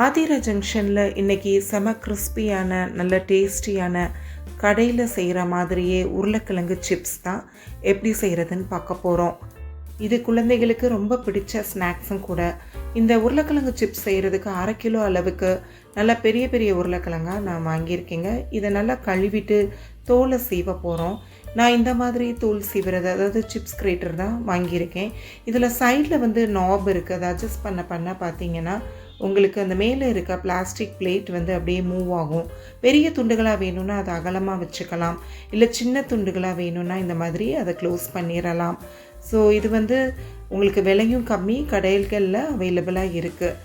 ஆதிரா ஜங்ஷனில் இன்றைக்கி செம கிறிஸ்பியான நல்ல டேஸ்டியான கடையில் செய்கிற மாதிரியே உருளைக்கிழங்கு சிப்ஸ் தான் எப்படி செய்கிறதுன்னு பார்க்க போகிறோம் இது குழந்தைகளுக்கு ரொம்ப பிடிச்ச ஸ்நாக்ஸும் கூட. இந்த உருளைக்கிழங்கு சிப்ஸ் செய்கிறதுக்கு அரை கிலோ அளவுக்கு நல்லா பெரிய பெரிய உருளைக்கிழங்காக நான் வாங்கியிருக்கேங்க. இதை நல்லா கழுவிட்டு தோலை சீவ போகிறோம் நான் இந்த மாதிரி தோல் சீவுறது அதாவது சிப்ஸ் கிரேட்டர் தான் வாங்கியிருக்கேன். இதில் சைடில் வந்து நாப் இருக்குது அதை அட்ஜஸ்ட் பண்ண பண்ண பார்த்தீங்கன்னா உங்களுக்கு அந்த மேலே இருக்க பிளாஸ்டிக் பிளேட் வந்து அப்படியே மூவ் ஆகும். பெரிய துண்டுகளாக வேணும்னா அதை அகலமாக வச்சுக்கலாம். இல்லை சின்ன துண்டுகளாக வேணும்னா இந்த மாதிரி அதை க்ளோஸ் பண்ணிடலாம் ஸோ இது வந்து உங்களுக்கு விலையும் கம்மி கடைகளில் அவைலபிளாக இருக்குது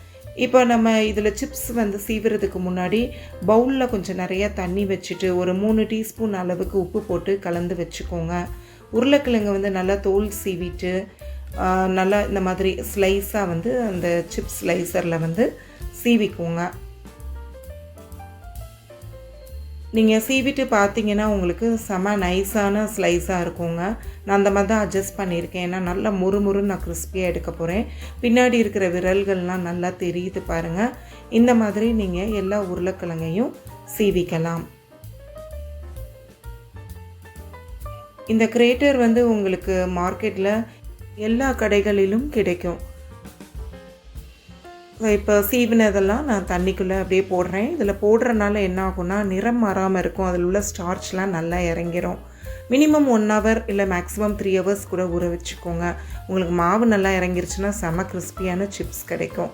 இப்போ நம்ம இதில் சிப்ஸ் வந்து சீவுறதுக்கு முன்னாடி பவுலில் கொஞ்சம் நிறையா தண்ணி வச்சுட்டு ஒரு மூணு டீஸ்பூன் அளவுக்கு உப்பு போட்டு கலந்து வச்சுக்கோங்க. உருளைக்கிழங்கு வந்து நல்லா தோல் சீவிட்டு நல்லா இந்த மாதிரி ஸ்லைஸாக வந்து அந்த சிப்ஸ் ஸ்லைசரில் வந்து சீவிக்குவோங்க நீங்கள் சீவிட்டு பார்த்தீங்கன்னா உங்களுக்கு செம நைஸான ஸ்லைஸாக இருக்குங்க. நான் அந்த மாதிரி தான் அட்ஜஸ்ட் பண்ணியிருக்கேன். ஏன்னா நல்லா முறுமுறு நான் கிறிஸ்பியாக எடுக்க போகிறேன் பின்னாடி இருக்கிற விரல்கள்லாம் நல்லா தெரியுது பாருங்கள் இந்த மாதிரி நீங்கள் எல்லா உருளைக்கிழங்கையும் சீவிக்கலாம். இந்த கிரேட்டர் வந்து உங்களுக்கு மார்க்கெட்டில் எல்லா கடைகளிலும் கிடைக்கும். இப்போ சீவினதெல்லாம் நான் தண்ணிக்குள்ளே அப்படியே போடுறேன். இதில் போடுறனால என்ன ஆகும்னா நிறம் மாறாமல் இருக்கும். அதில் உள்ள ஸ்டார்ச்லாம் நல்லா இறங்கிரும். மினிமம் ஒன் ஹவர் இல்லை மேக்ஸிமம் த்ரீ ஹவர்ஸ் கூட ஊற வச்சுக்கோங்க. உங்களுக்கு மாவு நல்லா இறங்கிருச்சுன்னா செம கிறிஸ்பியான சிப்ஸ் கிடைக்கும்.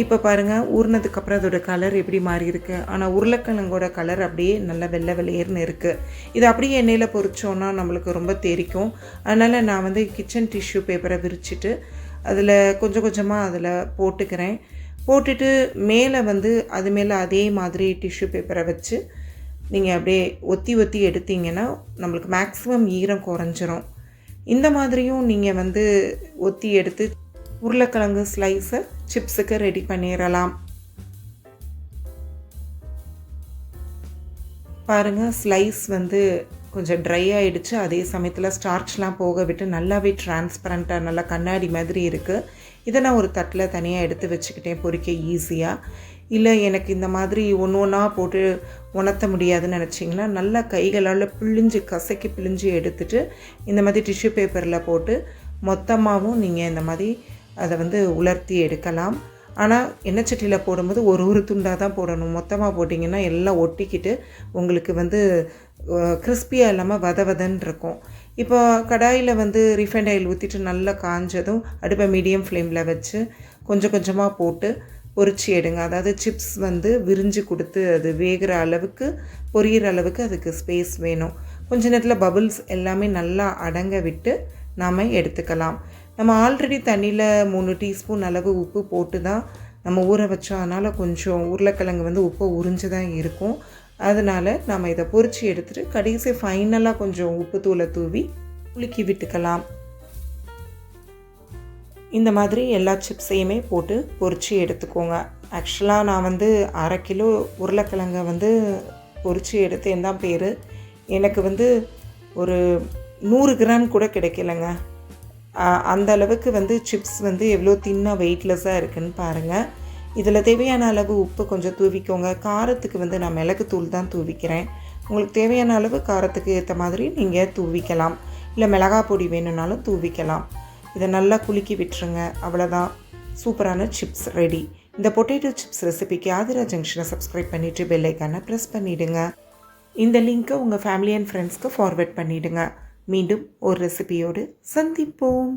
இப்போ பாருங்கள் ஊறினதுக்கப்புறம் அதோட கலர் எப்படி மாறி இருக்கு? ஆனால் உருளைக்கிழங்கோட கலர் அப்படியே நல்லா வெள்ளை வெள்ளையர்னு இருக்குது இது அப்படியே எண்ணெயில் பொறிச்சோன்னா நம்மளுக்கு ரொம்ப தெரிக்கும். அதனால் நான் வந்து கிச்சன் டிஷ்யூ பேப்பரை விரிச்சிட்டு அதில் கொஞ்சம் கொஞ்சமாக அதில் போட்டுக்கிறேன். போட்டுட்டு மேலே வந்து அது மேலே அதே மாதிரி டிஷ்யூ பேப்பரை வச்சு நீங்கள் அப்படியே ஒத்தி ஒத்தி எடுத்தீங்கன்னா நம்மளுக்கு மேக்ஸிமம் ஈரம் குறைஞ்சிரும். இந்த மாதிரியும் நீங்கள் வந்து ஒத்தி எடுத்து உருளைக்கிழங்கு ஸ்லைஸை சிப்ஸுக்கு ரெடி பண்ணிடலாம் பாருங்கள் ஸ்லைஸ் வந்து கொஞ்சம் ட்ரை ஆகிடுச்சு அதே சமயத்தில் ஸ்டார்ச்லாம் போக விட்டு நல்லாவே டிரான்ஸ்பரண்ட்டாக நல்லா கண்ணாடி மாதிரி இருக்குது இதை நான் ஒரு தட்டில் தனியாக எடுத்து வச்சுக்கிட்டேன் பொறிக்க ஈஸியாக இல்லை எனக்கு இந்த மாதிரி ஒன்று ஒன்றா போட்டு உணர்த்த முடியாதுன்னு நினச்சிங்கன்னா நல்லா கைகளால் பிழிஞ்சு கசக்கி பிழிஞ்சு எடுத்துட்டு இந்த மாதிரி டிஷ்யூ பேப்பரில் போட்டு மொத்தமாகவும் நீங்கள் இந்த மாதிரி அதை வந்து உலர்த்தி எடுக்கலாம். ஆனால் எண்ணெய் சட்டியில் போடும்போது ஒரு ஒரு துண்டாக தான் போடணும். மொத்தமாக போட்டிங்கன்னா எல்லாம் ஒட்டிக்கிட்டு உங்களுக்கு வந்து கிறிஸ்பியாக இல்லாமல் வத வதன்னு இருக்கும். இப்போ கடாயில் வந்து ரிஃபைண்ட் ஆயில் ஊற்றிட்டு நல்லா காஞ்சதும் அடுப்பை மீடியம் ஃப்ளேமில் வச்சு கொஞ்சம் கொஞ்சமாக போட்டு பொரிச்சு எடுங்க. அதாவது சிப்ஸ் வந்து விரிஞ்சு கொடுத்து அது வேகிற அளவுக்கு பொரியிற அளவுக்கு அதுக்கு ஸ்பேஸ் வேணும். கொஞ்ச நேரத்தில் பபுள்ஸ் எல்லாமே நல்லா அடங்க விட்டு நாம் எடுத்துக்கலாம். நம்ம ஆல்ரெடி தண்ணியில் மூணு டீஸ்பூன் அளவு உப்பு போட்டு தான் நம்ம ஊற வச்சோம் அதனால் கொஞ்சம் உருளைக்கிழங்கு வந்து உப்பை உறிஞ்சு தான் இருக்கும். அதனால் நம்ம இதை பொரித்து எடுத்துகிட்டு கடைசி ஃபைனலாக கொஞ்சம் உப்பு தூளை தூவி குலுக்கி விட்டுக்கலாம். இந்த மாதிரி எல்லா சிப்ஸையுமே போட்டு பொரித்து எடுத்துக்கோங்க. ஆக்சுவலாக நான் வந்து அரை கிலோ உருளைக்கிழங்கை வந்து பொரித்து எடுத்தேன். தான் பேர். எனக்கு வந்து ஒரு நூறு கிராம் கூட கிடைக்கலங்க. அந்த அளவுக்கு வந்து சிப்ஸ் வந்து எவ்வளோ தின்னாக வெயிட்லெஸ்ஸாக இருக்குன்னு பாருங்கள் இதில் தேவையான அளவு உப்பு கொஞ்சம் தூவிக்கோங்க. காரத்துக்கு வந்து நான் மிளகுத்தூள் தான் தூவிக்கிறேன். உங்களுக்கு தேவையான அளவு காரத்துக்கு ஏற்ற மாதிரி நீங்கள் தூவிக்கலாம். இல்லை மிளகா பொடி வேணும்னாலும் தூவிக்கலாம். இதை நல்லா குலுக்கி விட்டுருங்க. அவ்வளோதான் சூப்பரான சிப்ஸ் ரெடி இந்த பொட்டேட்டோ சிப்ஸ் ரெசிபிக்கு ஆதிரா ஜங்ஷனை சப்ஸ்கிரைப் பண்ணிவிட்டு பெல்லைக்கான ப்ரெஸ் பண்ணிவிடுங்க இந்த லிங்க்கை உங்கள் ஃபேமிலி அண்ட் ஃப்ரெண்ட்ஸ்க்கு ஃபார்வர்ட் பண்ணிவிடுங்க மீண்டும் ஒரு ரெசிபியோடு சந்திப்போம்.